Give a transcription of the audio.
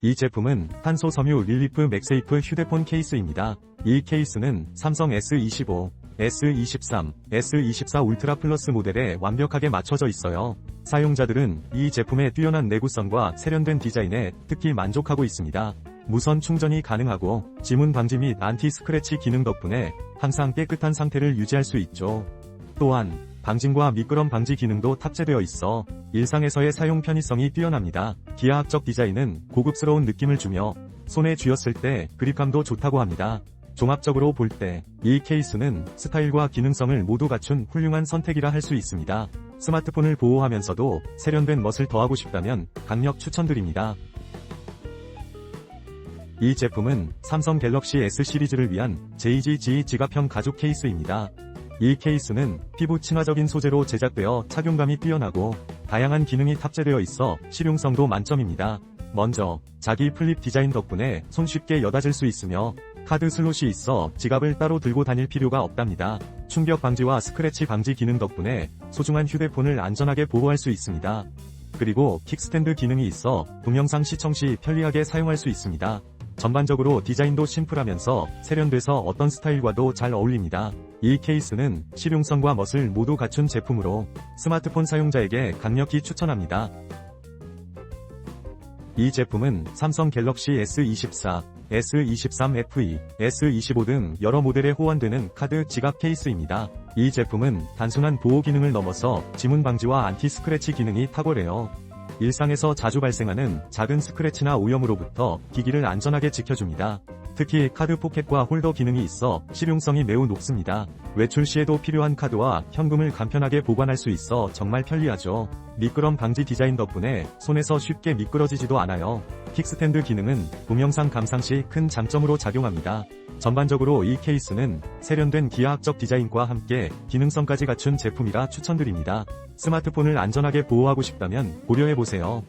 이 제품은 탄소 섬유 릴리프 맥세이프 휴대폰 케이스입니다. 이 케이스는 삼성 S25, S23, S24 울트라 플러스 모델에 완벽하게 맞춰져 있어요. 사용자들은 이 제품의 뛰어난 내구성과 세련된 디자인에 특히 만족하고 있습니다. 무선 충전이 가능하고 지문 방지 및 안티 스크래치 기능 덕분에 항상 깨끗한 상태를 유지할 수 있죠. 또한 방진과 미끄럼 방지 기능도 탑재되어 있어 일상에서의 사용 편의성이 뛰어납니다. 기하학적 디자인은 고급스러운 느낌을 주며 손에 쥐었을 때 그립감도 좋다고 합니다. 종합적으로 볼 때 이 케이스는 스타일과 기능성을 모두 갖춘 훌륭한 선택이라 할 수 있습니다. 스마트폰을 보호하면서도 세련된 멋을 더하고 싶다면 강력 추천드립니다. 이 제품은 삼성 갤럭시 S 시리즈를 위한 JGG 지갑형 가죽 케이스입니다. 이 케이스는 피부 친화적인 소재로 제작되어 착용감이 뛰어나고 다양한 기능이 탑재되어 있어 실용성도 만점입니다. 먼저 자기 플립 디자인 덕분에 손쉽게 여닫을 수 있으며 카드 슬롯이 있어 지갑을 따로 들고 다닐 필요가 없답니다. 충격 방지와 스크래치 방지 기능 덕분에 소중한 휴대폰을 안전하게 보호할 수 있습니다. 그리고 킥스탠드 기능이 있어 동영상 시청 시 편리하게 사용할 수 있습니다. 전반적으로 디자인도 심플하면서 세련돼서 어떤 스타일과도 잘 어울립니다. 이 케이스는 실용성과 멋을 모두 갖춘 제품으로 스마트폰 사용자에게 강력히 추천합니다. 이 제품은 삼성 갤럭시 S24, S23 FE, S25 등 여러 모델에 호환되는 카드 지갑 케이스입니다. 이 제품은 단순한 보호 기능을 넘어서 지문 방지와 안티 스크래치 기능이 탁월해요. 일상에서 자주 발생하는 작은 스크래치나 오염으로부터 기기를 안전하게 지켜줍니다. 특히 카드 포켓과 홀더 기능이 있어 실용성이 매우 높습니다. 외출 시에도 필요한 카드와 현금을 간편하게 보관할 수 있어 정말 편리하죠. 미끄럼 방지 디자인 덕분에 손에서 쉽게 미끄러지지도 않아요. 킥스탠드 기능은 동영상 감상 시 큰 장점으로 작용합니다. 전반적으로 이 케이스는 세련된 기하학적 디자인과 함께 기능성까지 갖춘 제품이라 추천드립니다. 스마트폰을 안전하게 보호하고 싶다면 고려해보세요.